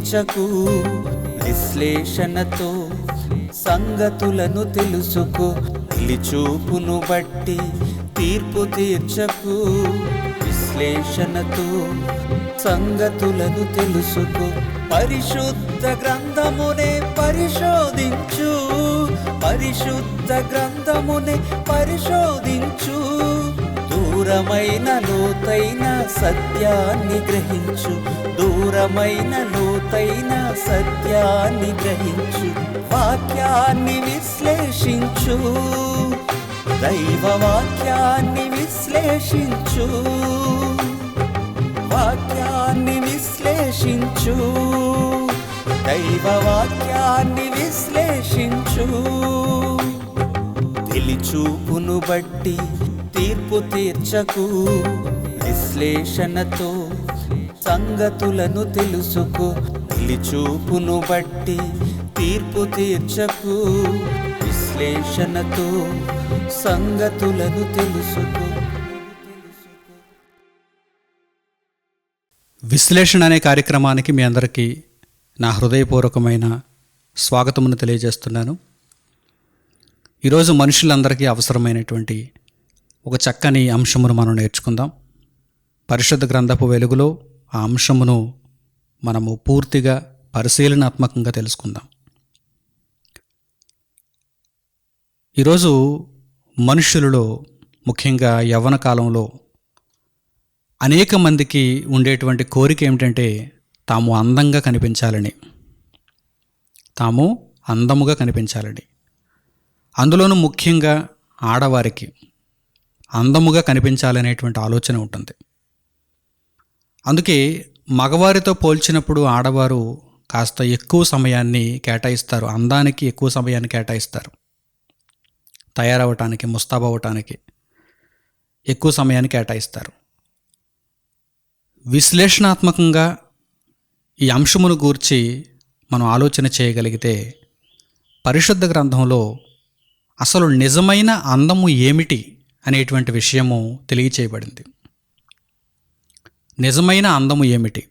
చర్చకు విశ్లేషణతో సంగతులను తెలుసుకో. నిలిచూపును బట్టి తీర్పు తీర్చకు విశ్లేషణతో సంగతులను తెలుసుకో. పరిశుద్ధ గ్రంథమునే పరిశోధించు పరిశుద్ధ గ్రంథమునే పరిశోధించు. దూరమైన లోతైన సత్యాన్ని గ్రహించు దూరమైన లోతైన సత్యాన్ని గ్రహించు వాక్యాన్ని విశ్లేషించు. దైవ వాక్యాన్ని విశ్లేషించు. వాక్యాన్ని విశ్లేషించు. దైవ వాక్యాన్ని విశ్లేషించు. తెలిచూపును బట్టి తీర్పు తీర్చకు విశ్లేషణతో సంగతులను తెలుసుకో. తెలిచూపును బట్టి తీర్పు తీర్చకు. విశ్లేషణతో సంగతులను తెలుసుకో. విశ్లేషణ అనే కార్యక్రమానికి మీ అందరికీ నా హృదయపూర్వకమైన స్వాగతమును తెలియజేస్తున్నాను. ఈరోజు మనుషులందరికీ అవసరమైనటువంటి ఒక చక్కని అంశమును మనం నేర్చుకుందాం. పరిశుద్ధ గ్రంథపు వెలుగులో ఆ అంశమును మనము పూర్తిగా పరిశీలనాత్మకంగా తెలుసుకుందాం. ఈరోజు మనుషులలో ముఖ్యంగా యవ్వన కాలంలో అనేక మందికి ఉండేటువంటి కోరిక ఏమిటంటే తాము అందంగా కనిపించాలని. తాము అందముగా కనిపించాలని. అందులోనూ ముఖ్యంగా ఆడవారికి అందముగా కనిపించాలనేటువంటి ఆలోచన ఉంటుంది. అందుకే మగవారితో పోల్చినప్పుడు ఆడవారు కాస్త ఎక్కువ సమయాన్ని కేటాయిస్తారు అందానికి ఎక్కువ సమయాన్ని కేటాయిస్తారు. తయారవటానికి ముస్తాబవటానికి ఎక్కువ సమయాన్ని కేటాయిస్తారు. విశ్లేషణాత్మకంగా ఈ అంశమును గూర్చి మనం ఆలోచన చేయగలిగితే పరిశుద్ధ గ్రంథంలో అసలు నిజమైన అందము ఏమిటి అనేటువంటి విషయము తెలియచేయబడింది. నిజమైన అందము ఏమిటి?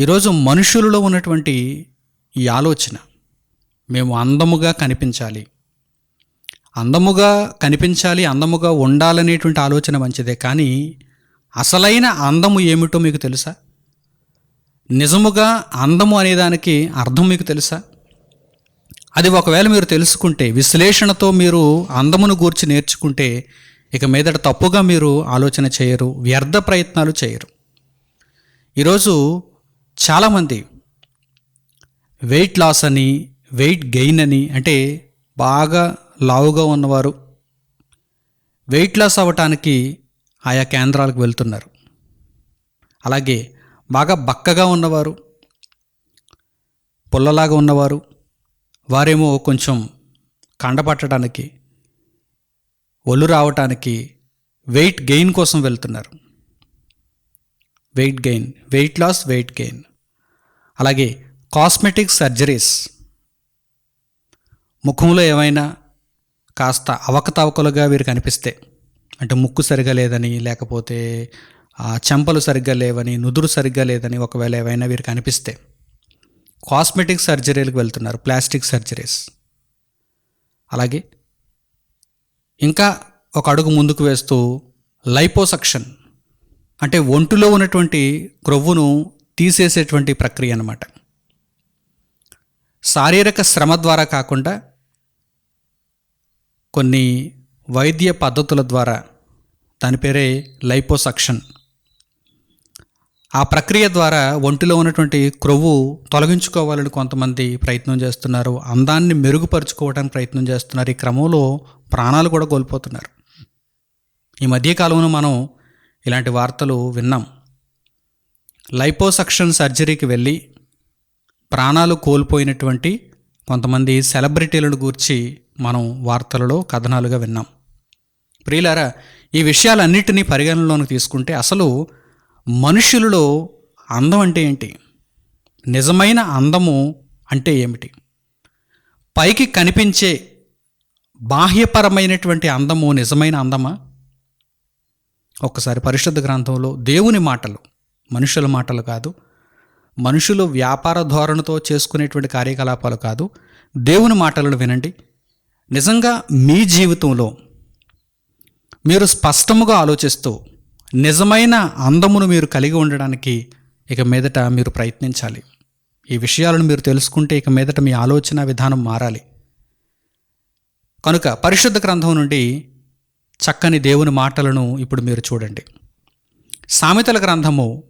ఈరోజు మనుషులలో ఉన్నటువంటి ఈ ఆలోచన మేము అందముగా కనిపించాలి. అందముగా కనిపించాలి అందముగా ఉండాలనేటువంటి ఆలోచన మంచిదే కానీ అసలైన అందము ఏమిటో మీకు తెలుసా? నిజముగా అందము అనేదానికి అర్థం మీకు తెలుసా? అది ఒకవేళ మీరు తెలుసుకుంటే విశ్లేషణతో మీరు అందమును గూర్చి నేర్చుకుంటే ఇక మీదట తప్పుగా మీరు ఆలోచన చేయరు వ్యర్థ ప్రయత్నాలు చేయరు. ఈరోజు చాలామంది వెయిట్ లాస్ అని వెయిట్ గెయిన్ అని అంటే బాగా లావుగా ఉన్నవారు వెయిట్ లాస్ అవ్వటానికి ఆయా కేంద్రాలకు వెళ్తున్నారు. అలాగే బాగా బక్కగా ఉన్నవారు పుల్లలాగా ఉన్నవారు వారేమో కొంచెం కండపట్టడానికి ఒళ్ళు రావటానికి వెయిట్ గెయిన్ కోసం వెళ్తున్నారు. Weight gain weight loss weight gain. అలాగే కాస్మెటిక్ సర్జరీస్. ముఖంలో ఏమైనా కాస్త అవకతవకలుగా వీరికి అనిపిస్తే అంటే ముక్కు సరిగా లేదని లేకపోతే ఆ చెంపలు సరిగ్గా లేవని నుదురు సరిగ్గా లేదని ఒకవేళ ఏవైనా వీరికి అనిపిస్తే కాస్మెటిక్ సర్జరీలకు వెళ్తున్నారు ప్లాస్టిక్ సర్జరీస్. అలాగే ఇంకా ఒక అడుగు ముందుకు వేస్తూ లైపోసక్షన్ అంటే ఒంటిలో ఉన్నటువంటి క్రొవ్వును తీసేసేటువంటి ప్రక్రియ అన్నమాట. శారీరక శ్రమ ద్వారా కాకుండా కొన్ని వైద్య పద్ధతుల ద్వారా దాని పేరే లైపోసక్షన్. ఆ ప్రక్రియ ద్వారా ఒంటిలో ఉన్నటువంటి క్రొవ్వు తొలగించుకోవాలని కొంతమంది ప్రయత్నం చేస్తున్నారు. అందాన్ని మెరుగుపరుచుకోవడానికి ప్రయత్నం చేస్తున్నారు. ఈ క్రమంలో ప్రాణాలు కూడా కోల్పోతున్నారు. ఈ మధ్యకాలంలో మనం ఇలాంటి వార్తలు విన్నాం. లైపోసక్షన్ సర్జరీకి వెళ్ళి ప్రాణాలు కోల్పోయినటువంటి కొంతమంది సెలబ్రిటీలను గూర్చి మనం వార్తలలో కథనాలుగా విన్నాం. ప్రియులారా ఈ విషయాలన్నిటినీ పరిగణనలోకి తీసుకుంటే అసలు మనుషులలో అందం అంటే ఏంటి? నిజమైన అందము అంటే ఏమిటి? పైకి కనిపించే బాహ్యపరమైనటువంటి అందము నిజమైన అందమా? ఒక్కసారి పరిశుద్ధ గ్రంథంలో దేవుని మాటలు మనుషుల మాటలు కాదు మనుషులు వ్యాపార ధోరణితో చేసుకునేటువంటి కార్యకలాపాలు కాదు దేవుని మాటలను వినండి. నిజంగా మీ జీవితంలో మీరు స్పష్టముగా ఆలోచిస్తూ నిజమైన అందమును మీరు కలిగి ఉండడానికి ఇక మీదట మీరు ప్రయత్నించాలి. ఈ విషయాలను మీరు తెలుసుకుంటే ఇక మీదట మీ ఆలోచన విధానం మారాలి. కనుక పరిశుద్ధ గ్రంథం నుండి చక్కని దేవుని మాటలను ఇప్పుడు మీరు చూడండి. సామెతల గ్రంథము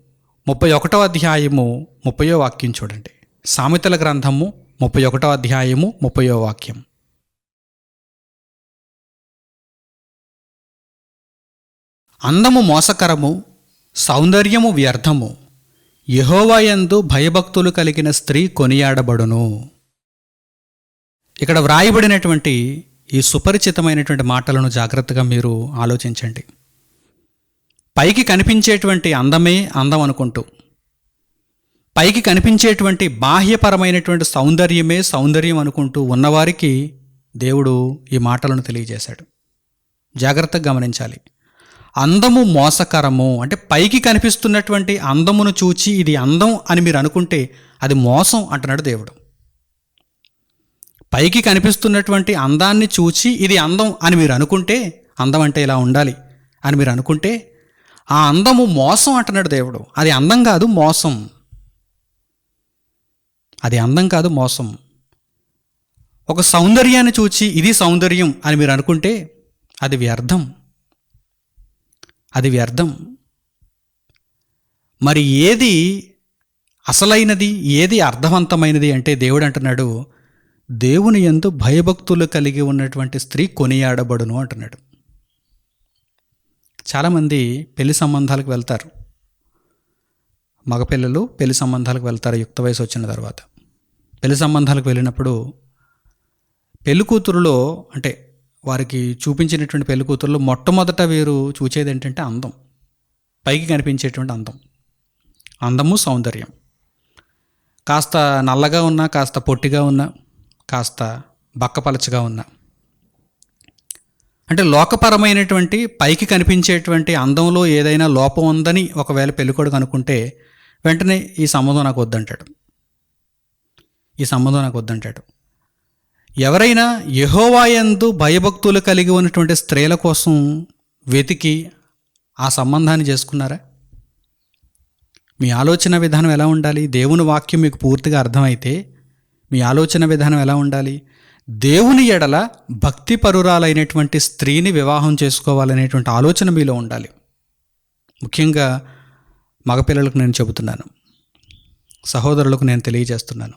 ముప్పై ఒకటో అధ్యాయము ముప్పయో వాక్యం చూడండి. సామెతల గ్రంథము ముప్పై ఒకటో అధ్యాయము ముప్పయో వాక్యం. అందము మోసకరము సౌందర్యము వ్యర్థము యహోవాయందు భయభక్తులు కలిగిన స్త్రీ కొనియాడబడును. ఇక్కడ వ్రాయబడినటువంటి ఈ సుపరిచితమైనటువంటి మాటలను జాగ్రత్తగా మీరు ఆలోచించండి. పైకి కనిపించేటువంటి అందమే అందం అనుకుంటూ పైకి కనిపించేటువంటి బాహ్యపరమైనటువంటి సౌందర్యమే సౌందర్యం అనుకుంటూ ఉన్నవారికి దేవుడు ఈ మాటలను తెలియజేశాడు. జాగ్రత్తగా గమనించాలి. అందము మోసకరము అంటే పైకి కనిపిస్తున్నటువంటి అందమును చూచి ఇది అందం అని మీరు అనుకుంటే అది మోసం అంటున్నాడు దేవుడు. పైకి కనిపిస్తున్నటువంటి అందాన్ని చూచి ఇది అందం అని మీరు అనుకుంటే అందం అంటే ఇలా ఉండాలి అని మీరు అనుకుంటే ఆ అందము మోసం అంటున్నాడు దేవుడు. అది అందం కాదు మోసం. అది అందం కాదు మోసం. ఒక సౌందర్యాన్ని చూచి ఇది సౌందర్యం అని మీరు అనుకుంటే అది వ్యర్థం. అది వ్యర్థం. మరి ఏది అసలైనది ఏది అర్థవంతమైనది అంటే దేవుడు అంటున్నాడు దేవుని ఎందు భయభక్తులు కలిగి ఉన్నటువంటి స్త్రీ కొనియాడబడును అంటున్నాడు. చాలామంది పెళ్ళి సంబంధాలకు వెళ్తారు. మగపిల్లలు పెళ్ళి సంబంధాలకు వెళ్తారు యుక్త వయసు వచ్చిన తర్వాత. పెళ్ళి సంబంధాలకు వెళ్ళినప్పుడు పెళ్ళి కూతురులో అంటే వారికి చూపించినటువంటి పెళ్ళి కూతురులో మొట్టమొదట వీరు చూచేది ఏంటంటే అందం. పైకి కనిపించేటువంటి అందం. అందము సౌందర్యం. కాస్త నల్లగా ఉన్నా కాస్త పొట్టిగా ఉన్నా కాస్త బక్కపలచగా ఉన్నా. అంటే లోకపరమైనటువంటి పైకి కనిపించేటువంటి అందంలో ఏదైనా లోపం ఉందని ఒకవేళ పెళ్ళికొడుకు అనుకుంటే వెంటనే ఈ సంబంధం నాకు వద్దంటాడు. ఈ సంబంధం నాకు వద్దంటాడు. ఎవరైనా యహోవాయందు భయభక్తులు కలిగి ఉన్నటువంటి స్త్రీల కోసం వెతికి ఆ సంబంధాన్ని చేసుకున్నారా? మీ ఆలోచన విధానం ఎలా ఉండాలి? దేవుని వాక్యం మీకు పూర్తిగా అర్థమైతే మీ ఆలోచన విధానం ఎలా ఉండాలి? దేవుని ఎడల భక్తి పరురాలైనటువంటి స్త్రీని వివాహం చేసుకోవాలనేటువంటి ఆలోచన మీలో ఉండాలి. ముఖ్యంగా మగపిల్లలకు నేను చెబుతున్నాను. సహోదరులకు నేను తెలియజేస్తున్నాను.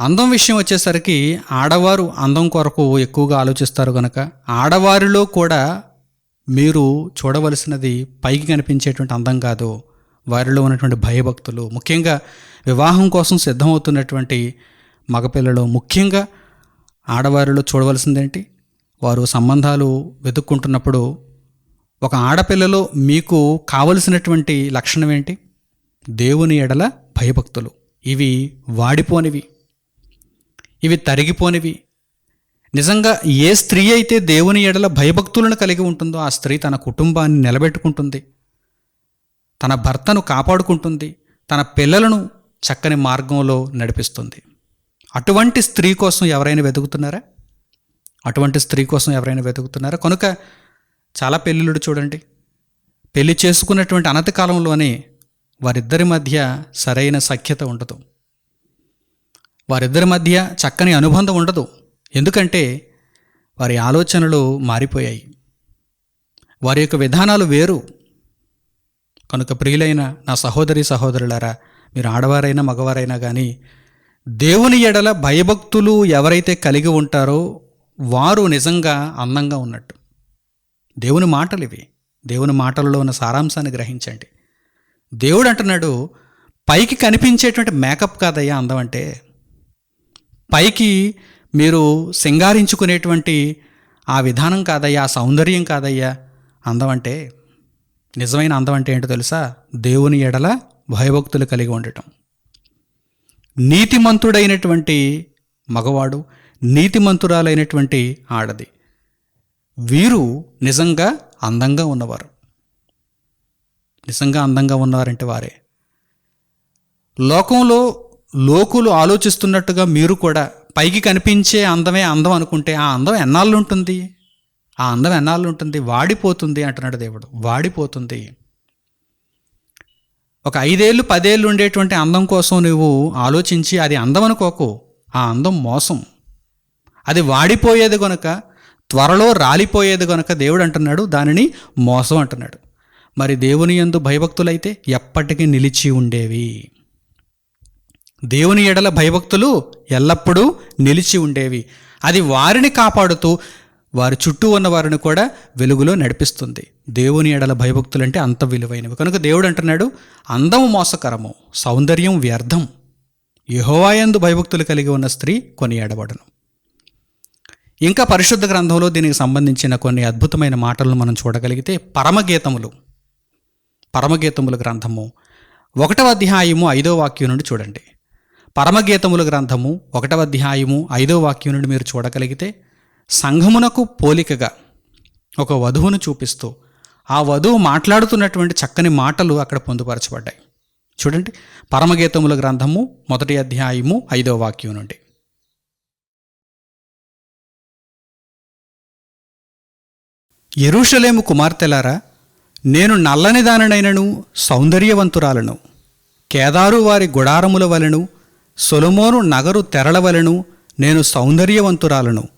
అందం విషయం వచ్చేసరికి ఆడవారు అందం కొరకు ఎక్కువగా ఆలోచిస్తారు కనుక ఆడవారిలో కూడా మీరు చూడవలసినది పైకి కనిపించేటువంటి అందం కాదు. వారిలో ఉన్నటువంటి భయభక్తులు ముఖ్యంగా వివాహం కోసం సిద్ధమవుతున్నటువంటి మగపిల్లలు ముఖ్యంగా ఆడవారిలో చూడవలసిందేంటి? వారు సంబంధాలు వెతుక్కుంటున్నప్పుడు ఒక ఆడపిల్లలో మీకు కావలసినటువంటి లక్షణం ఏంటి? దేవుని ఎడల భయభక్తులు. ఇవి వాడిపోనివి. ఇవి తరిగిపోనివి. నిజంగా ఏ స్త్రీ అయితే దేవుని ఎడల భయభక్తులను కలిగి ఉంటుందో ఆ స్త్రీ తన కుటుంబాన్ని నిలబెట్టుకుంటుంది. తన భర్తను కాపాడుకుంటుంది తన పిల్లలను చక్కని మార్గంలో నడిపిస్తుంది. అటువంటి స్త్రీ కోసం ఎవరైనా వెతుకుతున్నారా? అటువంటి స్త్రీ కోసం ఎవరైనా వెతుకుతున్నారా? కనుక చాలా పెళ్ళిళ్ళు చూడండి. పెళ్ళి చేసుకున్నటువంటి అనతి కాలంలోనే వారిద్దరి మధ్య సరైన సఖ్యత ఉండదు. వారిద్దరి మధ్య చక్కని అనుబంధం ఉండదు. ఎందుకంటే వారి ఆలోచనలు మారిపోయాయి. వారి యొక్క విధానాలు వేరు. కనుక ప్రియులైన నా సహోదరి సహోదరులారా మీరు ఆడవారైనా మగవారైనా కానీ దేవుని ఎడల భయభక్తులు ఎవరైతే కలిగి ఉంటారో వారు నిజంగా అందంగా ఉన్నట్టు. దేవుని మాటలు ఇవి. దేవుని మాటలలో ఉన్న సారాంశాన్ని గ్రహించండి. దేవుడు అంటున్నాడు పైకి కనిపించేటువంటి మేకప్ కాదయ్యా అందం అంటే. పైకి మీరు సింగారించుకునేటువంటి ఆ విధానం కాదయ్యా ఆ సౌందర్యం కాదయ్యా అందం అంటే. నిజమైన అందం అంటే ఏంటో తెలుసా? దేవుని ఎడల భయభక్తులు కలిగి ఉండటం. నీతిమంతుడైనటువంటి మగవాడు నీతిమంతురాలైనటువంటి ఆడది. వీరు నిజంగా అందంగా ఉన్నవారు. నిజంగా అందంగా ఉన్నవారంటే వారే. లోకంలో లోకులు ఆలోచిస్తున్నట్టుగా మీరు కూడా పైకి కనిపించే అందమే అందం అనుకుంటే ఆ అందం ఎన్నాళ్ళు ఉంటుంది? ఆ అందం ఎన్నాళ్ళు ఉంటుంది వాడిపోతుంది అంటున్నాడు దేవుడు. వాడిపోతుంది. ఒక ఐదేళ్ళు పదేళ్ళు ఉండేటువంటి అందం కోసం నువ్వు ఆలోచించి అది అందం అనుకోకు. ఆ అందం మోసం. అది వాడిపోయేది గనుక త్వరలో రాలిపోయేది గనుక దేవుడు అంటున్నాడు దానిని మోసం అంటున్నాడు. మరి దేవుని యందు భయభక్తులైతే ఎప్పటికీ నిలిచి ఉండేవి. దేవుని ఎడల భయభక్తులు ఎల్లప్పుడూ నిలిచి ఉండేవి. అది వారిని కాపాడుతూ వారి చుట్టూ ఉన్న వారిని కూడా వెలుగులో నడిపిస్తుంది. దేవుని ఎడల భయభక్తులంటే అంత విలువైనవి. కనుక దేవుడు అంటున్నాడు అందము మోసకరము సౌందర్యం వ్యర్థం. యహోవాయందు భయభక్తులు కలిగి ఉన్న స్త్రీ కొనియాడబడను. ఇంకా పరిశుద్ధ గ్రంథంలో దీనికి సంబంధించిన కొన్ని అద్భుతమైన మాటలను మనం చూడగలిగితే పరమగీతములు. పరమగీతముల గ్రంథము ఒకటవ అధ్యాయము ఐదో వాక్యం నుండి చూడండి. పరమగీతముల గ్రంథము ఒకటవ అధ్యాయము ఐదో వాక్యం నుండి మీరు చూడగలిగితే సంఘమునకు పోలికగా ఒక వధువును చూపిస్తూ ఆ వధువు మాట్లాడుతున్నటువంటి చక్కని మాటలు అక్కడ పొందుపరచబడ్డాయి. చూడండి పరమగీతముల గ్రంథము మొదటి అధ్యాయము ఐదో వాక్యం నుండి. ఎరుషలేము కుమార్తెలారా నేను నల్లని దానినైనను సౌందర్యవంతురాలను కేదారు వారి గుడారముల వలెను సొలమోను నగరు తెరల వలెను నేను సౌందర్యవంతురాలను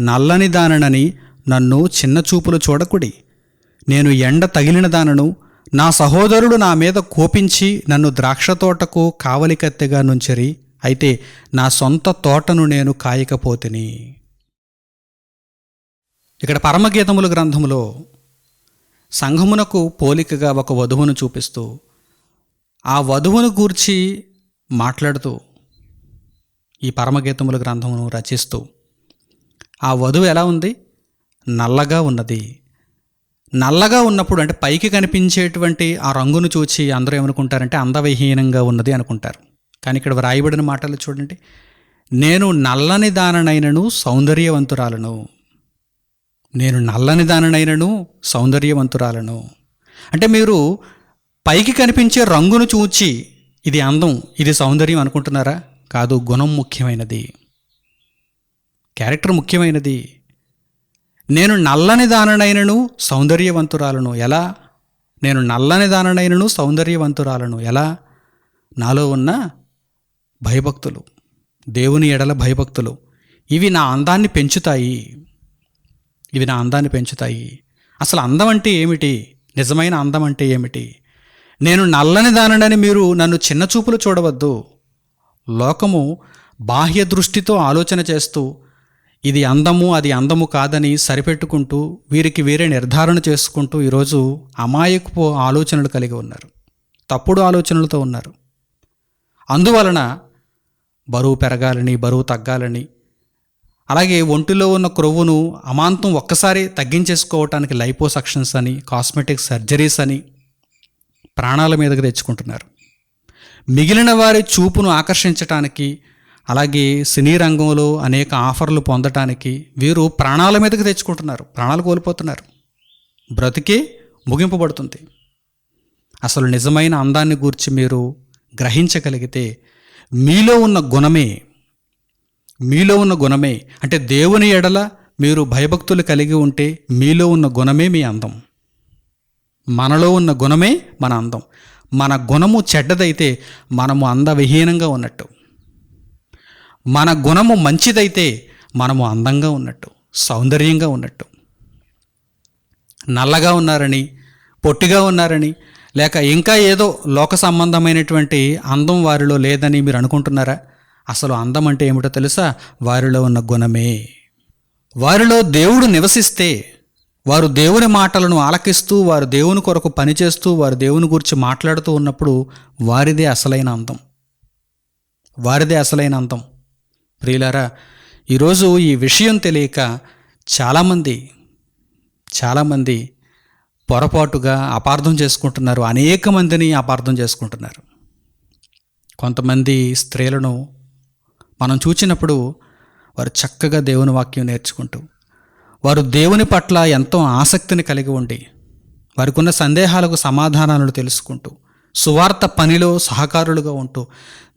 నల్లని దాననని నన్ను చిన్న చూపులు చూడకుడి. నేను ఎండ తగిలిన దానను నా సహోదరుడు నా మీద కోపించి నన్ను ద్రాక్ష తోటకు కావలికత్తెగా నుంచరి అయితే నా సొంత తోటను నేను కాయకపోతిని. ఇక్కడ పరమగీతముల గ్రంథములో సంఘమునకు పోలికగా ఒక వధువును చూపిస్తూ ఆ వధువును గూర్చి మాట్లాడుతూ ఈ పరమగీతముల గ్రంథమును రచిస్తూ ఆ వధువు ఎలా ఉంది? నల్లగా ఉన్నది. నల్లగా ఉన్నప్పుడు అంటే పైకి కనిపించేటువంటి ఆ రంగును చూచి అందరూ ఏమనుకుంటారంటే అందవిహీనంగా ఉన్నది అనుకుంటారు. కానీ ఇక్కడ వ్రాయబడిన మాటలు చూడండి. నేను నల్లని దాననైనను సౌందర్యవంతురాలను. నేను నల్లని దాననైనను సౌందర్యవంతురాలను. అంటే మీరు పైకి కనిపించే రంగును చూచి ఇది అందం ఇది సౌందర్యం అనుకుంటున్నారా? కాదు గుణం ముఖ్యమైనది. క్యారెక్టర్ ముఖ్యమైనది. నేను నల్లని దాననైనను సౌందర్యవంతురాలను. ఎలా? నేను నల్లని దాననైనను సౌందర్యవంతురాలను. ఎలా? నాలో ఉన్న భయభక్తులు. దేవుని ఎడల భయభక్తులు. ఇవి నా అందాన్ని పెంచుతాయి. ఇవి నా అందాన్ని పెంచుతాయి. అసలు అందం అంటే ఏమిటి? నిజమైన అందం అంటే ఏమిటి? నేను నల్లని దానని మీరు నన్ను చిన్న చూపులు చూడవద్దు. లోకము బాహ్య దృష్టితో ఆలోచన చేస్తూ ఇది అందము అది అందము కాదని సరిపెట్టుకుంటూ వీరికి వేరే నిర్ధారణ చేసుకుంటూ ఈరోజు అమాయకపు ఆలోచనలు కలిగి ఉన్నారు. తప్పుడు ఆలోచనలతో ఉన్నారు. అందువలన బరువు పెరగాలని బరువు తగ్గాలని అలాగే ఒంటిలో ఉన్న క్రొవ్వును అమాంతం ఒక్కసారి తగ్గించేసుకోవటానికి లైపోసక్షన్స్ అని కాస్మెటిక్ సర్జరీస్ అని ప్రాణాల మీదకి తెచ్చుకుంటున్నారు. మిగిలిన వారి చూపును ఆకర్షించటానికి అలాగే సినీ రంగంలో అనేక ఆఫర్లు పొందటానికి వీరు ప్రాణాల మీదకి తెచ్చుకుంటున్నారు. ప్రాణాలు కోల్పోతున్నారు. బ్రతికే ముగింపబడుతుంది. అసలు నిజమైన అందాన్ని గూర్చి మీరు గ్రహించగలిగితే మీలో ఉన్న గుణమే మీలో ఉన్న గుణమే అంటే దేవుని ఎడల మీరు భయభక్తులు కలిగి ఉంటే మీలో ఉన్న గుణమే మీ అందం. మనలో ఉన్న గుణమే మన అందం. మన గుణము చెడ్డదైతే మనము అందవిహీనంగా ఉన్నట్టు. మన గుణము మంచిదైతే మనము అందంగా ఉన్నట్టు సౌందర్యంగా ఉన్నట్టు. నల్లగా ఉన్నారని పొట్టిగా ఉన్నారని లేక ఇంకా ఏదో లోక సంబంధమైనటువంటి అందం వారిలో లేదని మీరు అనుకుంటున్నారా? అసలు అందం అంటే ఏమిటో తెలుసా? వారిలో ఉన్న గుణమే. వారిలో దేవుడు నివసిస్తే వారు దేవుని మాటలను ఆలకిస్తూ వారు దేవుని కొరకు పనిచేస్తూ వారు దేవుని గురించి మాట్లాడుతూ ఉన్నప్పుడు వారిదే అసలైన అందం. వారిదే అసలైన అందం. ప్రియులారా ఈరోజు ఈ విషయం తెలియక చాలామంది చాలామంది పొరపాటుగా అపార్థం చేసుకుంటున్నారు. అనేక మందిని అపార్థం చేసుకుంటున్నారు. కొంతమంది స్త్రీలను మనం చూచినప్పుడు వారు చక్కగా దేవుని వాక్యం నేర్చుకుంటూ వారు దేవుని పట్ల ఎంతో ఆసక్తిని కలిగి ఉండి వారికి ఉన్న సందేహాలకు సమాధానాలను తెలుసుకుంటూ సువార్త పనిలో సహకారులుగా ఉంటూ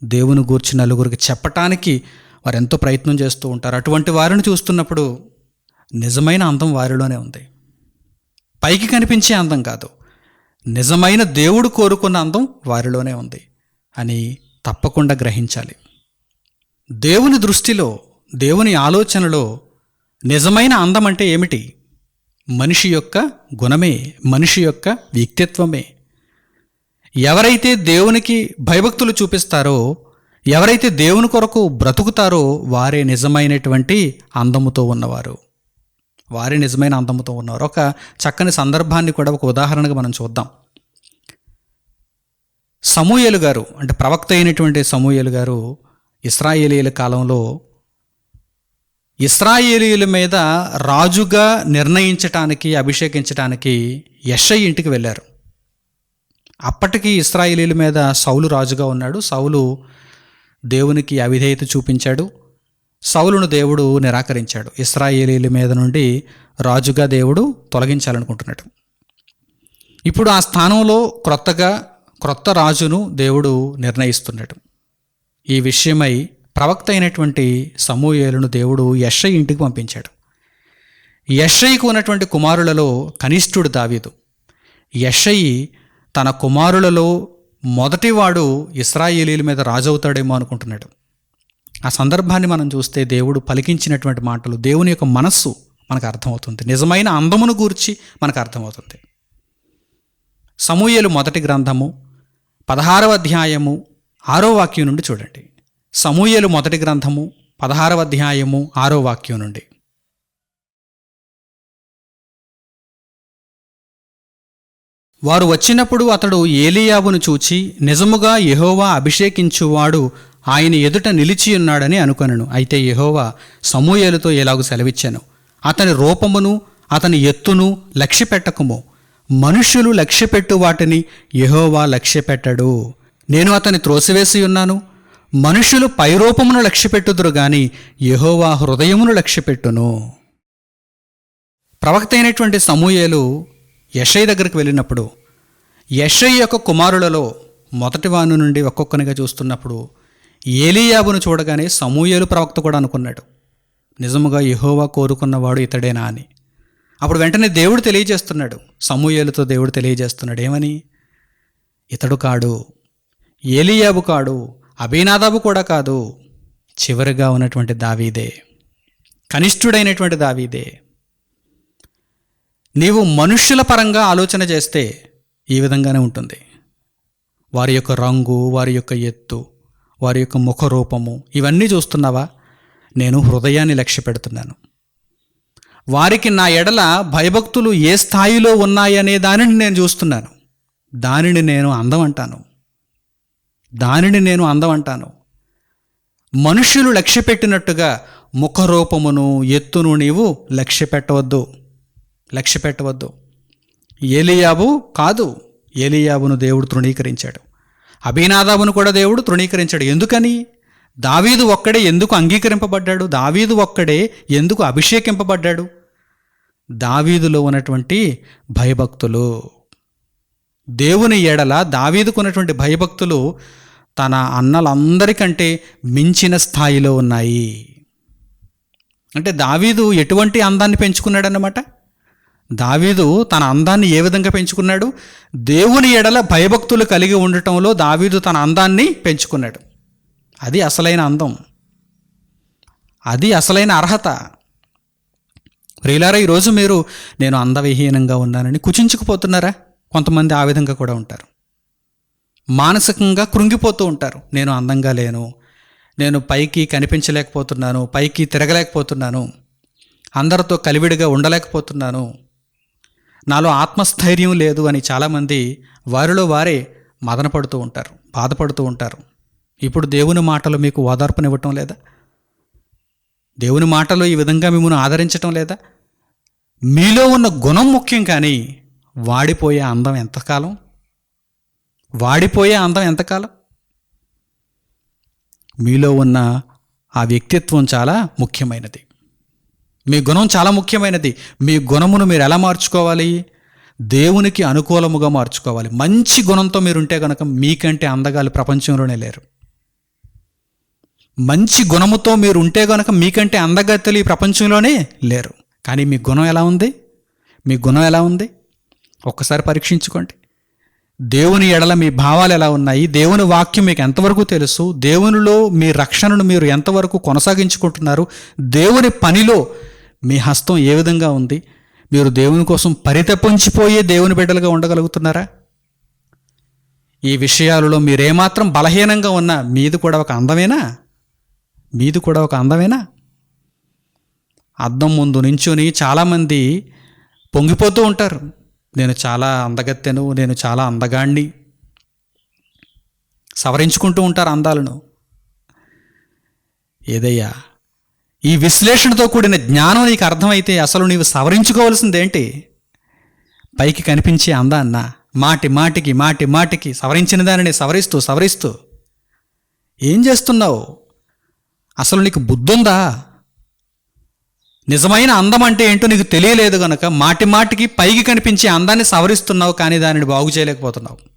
దేవుని గూర్చి నలుగురికి చెప్పటానికి వారు ఎంతో ప్రయత్నం చేస్తూ ఉంటారు. అటువంటి వారిని చూస్తున్నప్పుడు నిజమైన అందం వారిలోనే ఉంది. పైకి కనిపించే అందం కాదు. నిజమైన దేవుడు కోరుకున్న అందం వారిలోనే ఉంది అని తప్పకుండా గ్రహించాలి. దేవుని దృష్టిలో దేవుని ఆలోచనలో నిజమైన అందం అంటే ఏమిటి? మనిషి యొక్క గుణమే మనిషి యొక్క వ్యక్తిత్వమే. ఎవరైతే దేవునికి భయభక్తులు చూపిస్తారో ఎవరైతే దేవుని కొరకు బ్రతుకుతారో వారే నిజమైనటువంటి అందముతో ఉన్నవారు. వారే నిజమైన అందముతో ఉన్నవారు. ఒక చక్కని సందర్భాన్ని కూడా ఒక ఉదాహరణగా మనం చూద్దాం. సమూయలు గారు అంటే ప్రవక్త అయినటువంటి సమూయలు గారు ఇస్రాయేలీల కాలంలో ఇస్రాయేలీల మీద రాజుగా నిర్ణయించటానికి అభిషేకించటానికి యషయ్ ఇంటికి వెళ్ళారు. అప్పటికి ఇస్రాయేలీల మీద సౌలు రాజుగా ఉన్నాడు. సౌలు దేవునికి అవిధేయత చూపించాడు. సౌలును దేవుడు నిరాకరించాడు. ఇస్రాయేలీల మీద నుండి రాజుగా దేవుడు తొలగించాలనుకుంటున్నాడు. ఇప్పుడు ఆ స్థానంలో క్రొత్తగా క్రొత్త రాజును దేవుడు నిర్ణయిస్తున్నాడు. ఈ విషయమై ప్రవక్త అయినటువంటి సమూయేలును దేవుడు యషయ్ ఇంటికి పంపించాడు. యెషయికి ఉన్నటువంటి కుమారులలో కనిష్ఠుడు దావీదు. యెషయి తన కుమారులలో మొదటివాడు ఇస్రాయేలీల మీద రాజవుతాడేమో అనుకుంటున్నాడు. ఆ సందర్భాన్ని మనం చూస్తే దేవుడు పలికించినటువంటి మాటలు దేవుని యొక్క మనస్సు మనకు అర్థమవుతుంది. నిజమైన అందమును గూర్చి మనకు అర్థమవుతుంది. సమూయలు మొదటి గ్రంథము పదహారవ అధ్యాయము ఆరో వాక్యం నుండి చూడండి. సమూయలు మొదటి గ్రంథము పదహారవ అధ్యాయము ఆరో వాక్యం నుండి. వారు వచ్చినప్పుడు అతడు ఏలియావును చూచి నిజముగా యహోవా అభిషేకించువాడు ఆయన ఎదుట నిలిచి ఉన్నాడని అనుకొనను. అయితే యహోవా సమూయేలుతో ఎలాగూ సెలవిచ్చాను? అతని రూపమును అతని ఎత్తును లక్ష్యపెట్టకము. మనుష్యులు లక్ష్యపెట్టు వాటిని యహోవా లక్ష్యపెట్టడు. నేను అతని త్రోసివేసి ఉన్నాను. మనుష్యులు పైరూపమును లక్ష్యపెట్టుదురు గాని యహోవా హృదయమును లక్ష్యపెట్టును. ప్రవక్త అయినటువంటి సమూయేలు యషయ్ దగ్గరికి వెళ్ళినప్పుడు యషయ్ యొక్క కుమారులలో మొదటివాను నుండి ఒక్కొక్కనిగా చూస్తున్నప్పుడు ఏలియాబును చూడగానే సమూయేలు ప్రవక్త కూడా అనుకున్నాడు. నిజముగా యహోవా కోరుకున్నవాడు ఇతడేనా అని. అప్పుడు వెంటనే దేవుడు తెలియజేస్తున్నాడు. సమూయేలుతో దేవుడు తెలియజేస్తున్నాడు. ఏమని? ఇతడు కాడు ఏలియాబు కాడు అభినాదాబు కూడా కాదు. చివరిగా ఉన్నటువంటి దావీదే. కనిష్ఠుడైనటువంటి దావీదే. నీవు మనుష్యుల పరంగా ఆలోచన చేస్తే ఈ విధంగానే ఉంటుంది. వారి యొక్క రంగు వారి యొక్క ఎత్తు వారి యొక్క ముఖరూపము ఇవన్నీ చూస్తున్నావా? నేను హృదయాన్ని లక్ష్య పెడుతున్నాను. వారికి నా ఎడల భయభక్తులు ఏ స్థాయిలో ఉన్నాయనే దానిని నేను చూస్తున్నాను. దానిని నేను అందం అంటాను దానిని నేను అందం అంటాను మనుష్యులు లక్ష్య పెట్టినట్టుగా ముఖరూపమును ఎత్తును నీవు లక్ష్య పెట్టవద్దు. లక్ష్య పెట్టవద్దు ఏలియాబు కాదు. ఏలియాబును దేవుడు తృణీకరించాడు. అభినాదాబును కూడా దేవుడు తృణీకరించాడు. ఎందుకని? దావీదు ఒక్కడే ఎందుకు అంగీకరింపబడ్డాడు? దావీదు ఒక్కడే ఎందుకు అభిషేకింపబడ్డాడు? దావీదులో ఉన్నటువంటి భయభక్తులు. దేవుని ఎడల దావీదుకున్నటువంటి భయభక్తులు తన అన్నలందరికంటే మించిన స్థాయిలో ఉన్నాయి. అంటే దావీదు ఎటువంటి అందాన్ని పెంచుకున్నాడన్నమాట? దావీదు తన అందాన్ని ఏ విధంగా పెంచుకున్నాడు? దేవుని ఎడల భయభక్తులు కలిగి ఉండటంలో దావీదు తన అందాన్ని పెంచుకున్నాడు. అది అసలైన అందం. అది అసలైన అర్హత. ప్రియులారా ఈరోజు మీరు నేను అందవిహీనంగా ఉన్నానని కుచించుకుపోతున్నారా? కొంతమంది ఆ విధంగా కూడా ఉంటారు. మానసికంగా కృంగిపోతూ ఉంటారు. నేను అందంగా లేను. నేను పైకి కనిపించలేకపోతున్నాను. పైకి తిరగలేకపోతున్నాను. అందరితో కలివిడిగా ఉండలేకపోతున్నాను. నాలో ఆత్మస్థైర్యం లేదు అని చాలామంది వారిలో వారే మదనపడుతూ ఉంటారు బాధపడుతూ ఉంటారు. ఇప్పుడు దేవుని మాటలు మీకు ఓదార్పునివ్వటం లేదా? దేవుని మాటలు ఈ విధంగా మిమ్మల్ని ఆదరించటం లేదా? మీలో ఉన్న గుణం ముఖ్యం కానీ వాడిపోయే అందం ఎంతకాలం? వాడిపోయే అందం ఎంతకాలం? మీలో ఉన్న ఆ వ్యక్తిత్వం చాలా ముఖ్యమైనది. మీ గుణం చాలా ముఖ్యమైనది. మీ గుణమును మీరు ఎలా మార్చుకోవాలి? దేవునికి అనుకూలముగా మార్చుకోవాలి. మంచి గుణంతో మీరు ఉంటే కనుక మీకంటే అందగాలు ప్రపంచంలోనే లేరు. మంచి గుణముతో మీరు ఉంటే కనుక మీకంటే అందగత్తెలు ఈ ప్రపంచంలోనే లేరు. కానీ మీ గుణం ఎలా ఉంది? మీ గుణం ఎలా ఉంది? ఒక్కసారి పరీక్షించుకోండి. దేవుని ఎడల మీ భావాలు ఎలా ఉన్నాయి? దేవుని వాక్యం మీకు ఎంతవరకు తెలుసు? దేవునిలో మీ రక్షణను మీరు ఎంతవరకు కొనసాగించుకుంటున్నారు? దేవుని పనిలో మీ హస్తం ఏ విధంగా ఉంది? మీరు దేవుని కోసం పరితపించిపోయే దేవుని బిడ్డలుగా ఉండగలుగుతున్నారా? ఈ విషయాలలో మీరేమాత్రం బలహీనంగా ఉన్నా మీది కూడా ఒక అందమేనా? మీది కూడా ఒక అందమేనా? అద్దం ముందు నించుని చాలామంది పొంగిపోతూ ఉంటారు. నేను చాలా అందగత్తెను నేను చాలా అందగాణ్ణి. సవరించుకుంటూ ఉంటారు అందాలను. ఏదయ్యా? ఈ విశ్లేషణతో కూడిన జ్ఞానం నీకు అర్థమైతే అసలు నీవు సవరించుకోవాల్సిందేంటి? పైకి కనిపించే అందాన్న మాటి మాటికి మాటి మాటికి సవరించిన దానిని సవరిస్తూ సవరిస్తూ. ఏం చేస్తున్నావు? అసలు నీకు బుద్ధుందా? నిజమైన అందం అంటే ఏంటో నీకు తెలియలేదు గనక మాటి మాటికి పైకి కనిపించే అందాన్ని సవరిస్తున్నావు కానీ దానిని బాగు చేయలేకపోతున్నావు.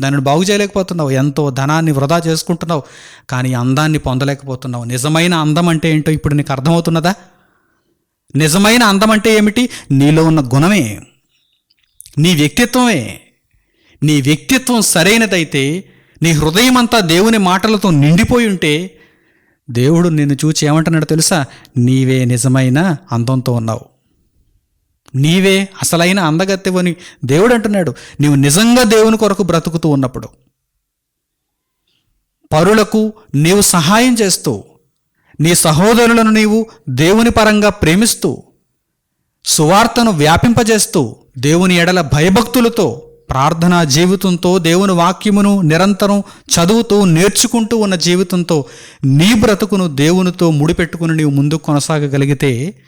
దానిని బాగు చేయలేకపోతున్నావు. ఎంతో ధనాన్ని వృధా చేసుకుంటున్నావు. కానీ అందాన్ని పొందలేకపోతున్నావు. నిజమైన అందం అంటే ఏంటో ఇప్పుడు నీకు అర్థమవుతున్నదా? నిజమైన అందం అంటే ఏమిటి? నీలో ఉన్న గుణమే. నీ వ్యక్తిత్వమే. నీ వ్యక్తిత్వం సరైనదైతే నీ హృదయం అంతా దేవుని మాటలతో నిండిపోయి ఉంటే దేవుడు నిన్ను చూచి ఏమంటున్నాడో తెలుసా? నీవే నిజమైన అందంతో ఉన్నావు. నీవే అసలైన అందగత్తెవని దేవుడు అంటున్నాడు. నీవు నిజంగా దేవుని కొరకు బ్రతుకుతూ ఉన్నప్పుడు పరులకు నీవు సహాయం చేస్తూ నీ సహోదరులను నీవు దేవుని పరంగా ప్రేమిస్తూ సువార్తను వ్యాపింపజేస్తూ దేవుని ఎడల భయభక్తులతో ప్రార్థనా జీవితంతో దేవుని వాక్యమును నిరంతరం చదువుతూ నేర్చుకుంటూ ఉన్న జీవితంతో నీ బ్రతుకును దేవునితో ముడిపెట్టుకుని నీవు ముందుకు కొనసాగగలిగితే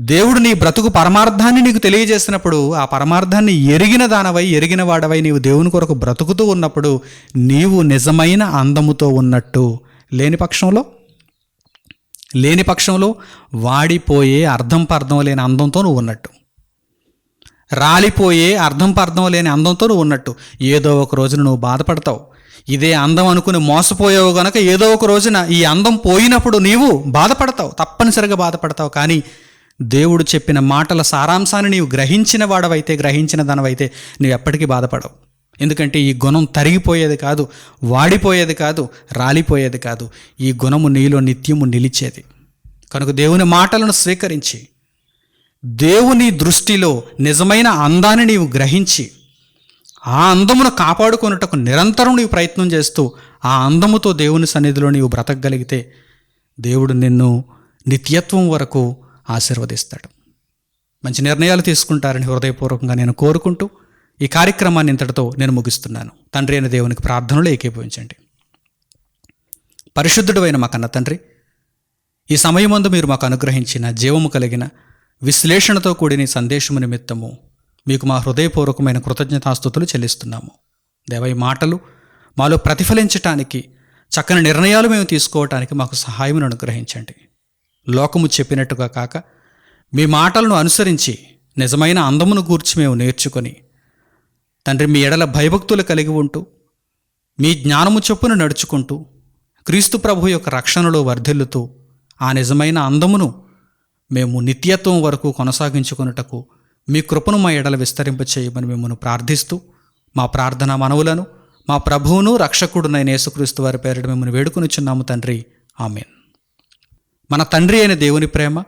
దేవుడు నీ బ్రతుకు పరమార్థాన్ని నీకు తెలియజేసినప్పుడు ఆ పరమార్థాన్ని ఎరిగిన దానవై ఎరిగిన వాడవై నీవు దేవుని కొరకు బ్రతుకుతూ ఉన్నప్పుడు నీవు నిజమైన అందముతో ఉన్నట్టు లేని పక్షంలో? లేని పక్షంలో వాడిపోయే అర్థం పర్థం లేని అందంతో నువ్వు ఉన్నట్టు. రాలిపోయే అర్థం పర్థం లేని అందంతో నువ్వు ఉన్నట్టు. ఏదో ఒక రోజున నువ్వు బాధపడతావు. ఇదే అందం అనుకుని మోసపోయావు గనక ఏదో ఒక రోజున ఈ అందం పోయినప్పుడు నీవు బాధపడతావు. తప్పనిసరిగా బాధపడతావు. కానీ దేవుడు చెప్పిన మాటల సారాంశాన్ని నీవు గ్రహించిన వాడవైతే గ్రహించిన దానివైతే నువ్వు ఎప్పటికీ బాధపడవు. ఎందుకంటే ఈ గుణం తరిగిపోయేది కాదు వాడిపోయేది కాదు రాలిపోయేది కాదు. ఈ గుణము నీలో నిత్యము నిలిచేది. కనుక దేవుని మాటలను స్వీకరించి దేవుని దృష్టిలో నిజమైన అందాన్ని నీవు గ్రహించి ఆ అందమును కాపాడుకొనుటకు నిరంతరం నీవు ప్రయత్నం చేస్తూ ఆ అందముతో దేవుని సన్నిధిలో నీవు బ్రతకగలిగితే దేవుడు నిన్ను నిత్యత్వం వరకు ఆశీర్వదిస్తాడు. మంచి నిర్ణయాలు తీసుకుంటారని హృదయపూర్వకంగా నేను కోరుకుంటూ ఈ కార్యక్రమాన్ని ఇంతటితో నేను ముగిస్తున్నాను. తండ్రి అయిన దేవునికి ప్రార్థనలు ఏకీభవించండి. పరిశుద్ధుడు అయిన మా కన్న తండ్రి ఈ సమయమందు మీరు మాకు అనుగ్రహించిన జీవము కలిగిన విశ్లేషణతో కూడిన సందేశము నిమిత్తము మీకు మా హృదయపూర్వకమైన కృతజ్ఞతాస్థుతులు చెల్లిస్తున్నాము. దేవ ఈ మాటలు మాలో ప్రతిఫలించటానికి చక్కని నిర్ణయాలు మేము తీసుకోవటానికి మాకు సహాయమును అనుగ్రహించండి. లోకము చెప్పినట్టుగా కాక మీ మాటలను అనుసరించి నిజమైన అందమును గూర్చి మేము నేర్చుకొని తండ్రి మీ ఎడల భయభక్తులు కలిగి ఉంటూ మీ జ్ఞానము చొప్పున నడుచుకుంటూ క్రీస్తు ప్రభు యొక్క రక్షణలో వర్ధిల్లుతూ ఆ నిజమైన అందమును మేము నిత్యత్వం వరకు కొనసాగించుకొనుటకు మీ కృపను మా ఎడల విస్తరింప చేయమని మిమ్మల్ని ప్రార్థిస్తూ మా ప్రార్థన మనవులను మా ప్రభువును రక్షకుడునైన యేసుక్రీస్తు వారి పేరిట మిమ్మల్ని వేడుకొనిచున్నాము తండ్రి. ఆమెన్. మన తండ్రి అయిన దేవుని ప్రేమ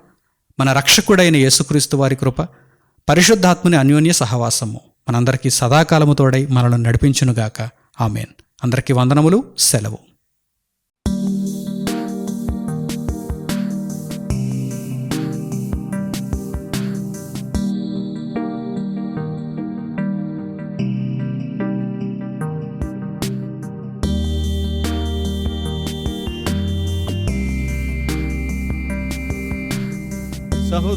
మన రక్షకుడైన యేసుక్రీస్తు వారి కృప పరిశుద్ధాత్మని అన్యోన్య సహవాసము మనందరికీ సదాకాలము తోడై మనల్ని నడిపించునుగాక. ఆమెన్. అందరికీ వందనములు సెలవు.